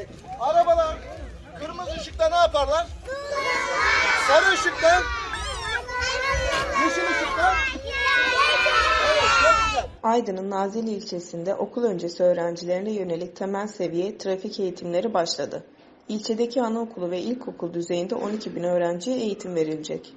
Bak. Arabalar kırmızı ışıkta ne yaparlar? Sarı ışıkta, yeşil ışıkta. Aydın'ın Nazilli ilçesinde okul öncesi öğrencilerine yönelik temel seviye trafik eğitimleri başladı. İlçedeki anaokulu ve ilkokul düzeyinde 12 bin öğrenciye eğitim verilecek.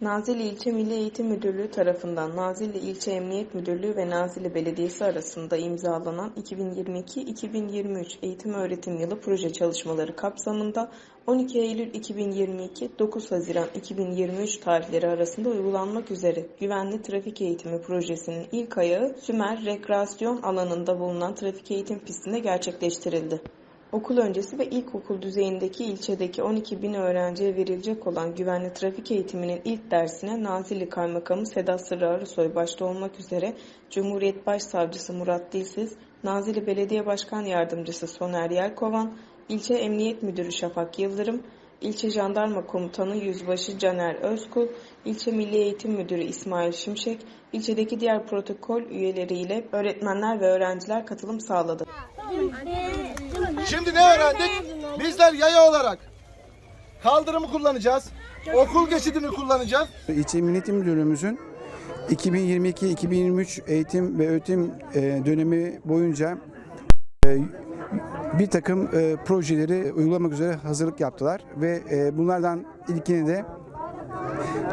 Nazilli İlçe Milli Eğitim Müdürlüğü tarafından Nazilli İlçe Emniyet Müdürlüğü ve Nazilli Belediyesi arasında imzalanan 2022-2023 eğitim öğretim yılı proje çalışmaları kapsamında 12 Eylül 2022 9 Haziran 2023 tarihleri arasında uygulanmak üzere güvenli trafik eğitimi projesinin ilk ayağı Sümer Rekreasyon alanında bulunan trafik eğitim pistinde gerçekleştirildi. Okul öncesi ve ilkokul düzeyindeki ilçedeki 12 bin öğrenciye verilecek olan güvenli trafik eğitiminin ilk dersine Nazilli Kaymakamı Sedat Sırrı başta olmak üzere Cumhuriyet Başsavcısı Murat Dilsiz, Nazilli Belediye Başkan Yardımcısı Soner Yelkovan, İlçe Emniyet Müdürü Şafak Yıldırım, İlçe Jandarma Komutanı Yüzbaşı Caner Özkul, İlçe Milli Eğitim Müdürü İsmail Şimşek, ilçedeki diğer protokol üyeleriyle öğretmenler ve öğrenciler katılım sağladı. Şimdi ne öğrendik? Bizler yaya olarak kaldırımı kullanacağız. Okul geçidini kullanacağız. İlçe Milli Eğitim Müdürlüğümüzün 2022-2023 eğitim ve öğretim e, dönemi boyunca e, bir takım e, projeleri uygulamak üzere hazırlık yaptılar ve e, bunlardan ilkini de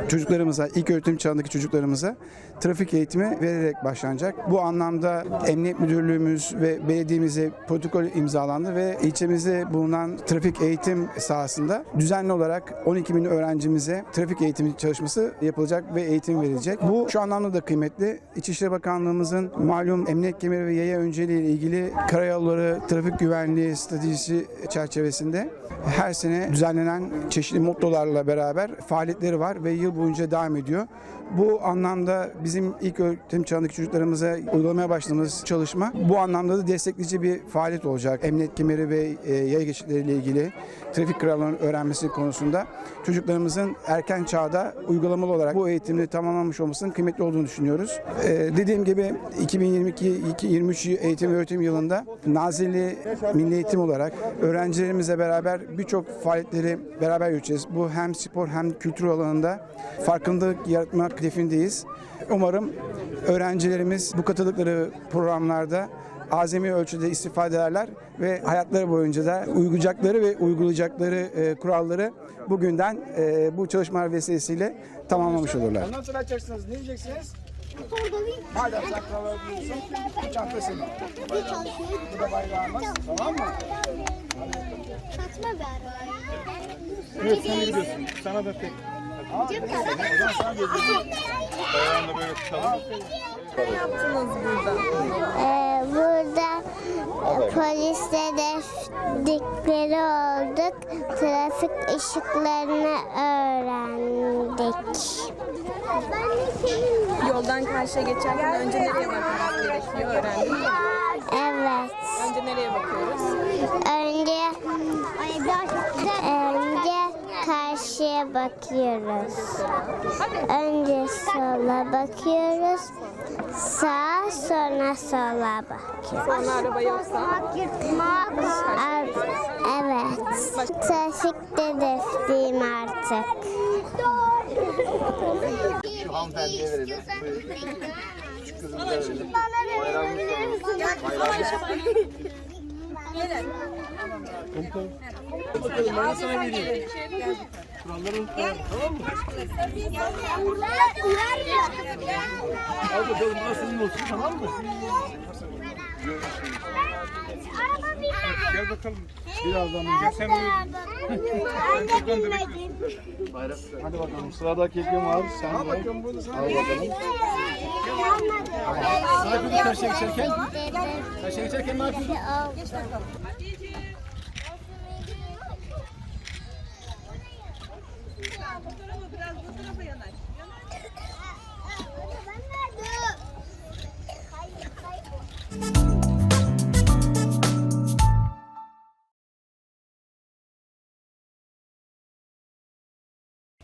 çocuklarımıza, ilk öğretim çağındaki çocuklarımıza trafik eğitimi vererek başlanacak. Bu anlamda Emniyet Müdürlüğümüz ve belediyemize protokol imzalandı ve ilçemizde bulunan trafik eğitim sahasında düzenli olarak 12 bin öğrencimize trafik eğitimi çalışması yapılacak ve eğitim verilecek. Bu şu anlamda da kıymetli. İçişleri Bakanlığımızın malum emniyet kemeri ve yaya önceliği ile ilgili karayolları trafik güvenliği stratejisi çerçevesinde her sene düzenlenen çeşitli mottolarla beraber faaliyetleri var ve yıl boyunca devam ediyor. Bu anlamda bizim ilk öğretim çağındaki çocuklarımıza uygulamaya başladığımız çalışma bu anlamda da destekleyici bir faaliyet olacak. Emniyet kemeri ve e, yaya geçitleriyle ilgili trafik kurallarının öğrenmesi konusunda çocuklarımızın erken çağda uygulamalı olarak bu eğitimde tamamlanmış olmasının kıymetli olduğunu düşünüyoruz. E, dediğim gibi 2022-2023 eğitim ve öğretim yılında Nazilli Milli Eğitim olarak öğrencilerimizle beraber birçok faaliyetleri beraber yürüteceğiz. Bu hem spor hem kültür alanında farkındalık yaratmak hedefindeyiz. Umarım öğrencilerimiz bu katıldıkları programlarda azami ölçüde istifade ederler ve hayatları boyunca da uygulayacakları ve uygulayacakları e, kuralları bugünden e, bu çalışmalar vesilesiyle tamamlamış olurlar. Ondan sonra açacaksınız. Ne yiyeceksiniz? Madem saklama diyorsun, çantasını. Bu da bayrağımız. Tamam mı? Saçma bir araba. Evet sen de biliyorsun. Sana da tek. Ayağını böyle tutalım. Ee, burada polisle defdikleri olduk. Trafik ışıklarını öğrendik. Yoldan karşıya geçerken önce nereye bakmamız gerekiyor öğrendin mi? Evet. Önce nereye bakıyoruz? Önce önce karşıya bakıyoruz. Önce sola bakıyoruz. Sağa sonra sola bakıyoruz. Evet. Trafikte deftiğim artık. Hanımefendiye verelim. Küçük kızımıza verelim. Bayrağımız Bakalım ben de sana vereyim. Kuralları unutmayalım tamam mı? Al bakalım burası senin olsun tamam mı? Gel bakalım. Birazdan binecek. Sen de. Hadi bakalım sıradaki kim var? Sen sana. Al bakalım. Ne yapıyordun karşıya geçerken? Karşıya geçerken ne yapıyordun? Geç biraz bu tarafa yanaş.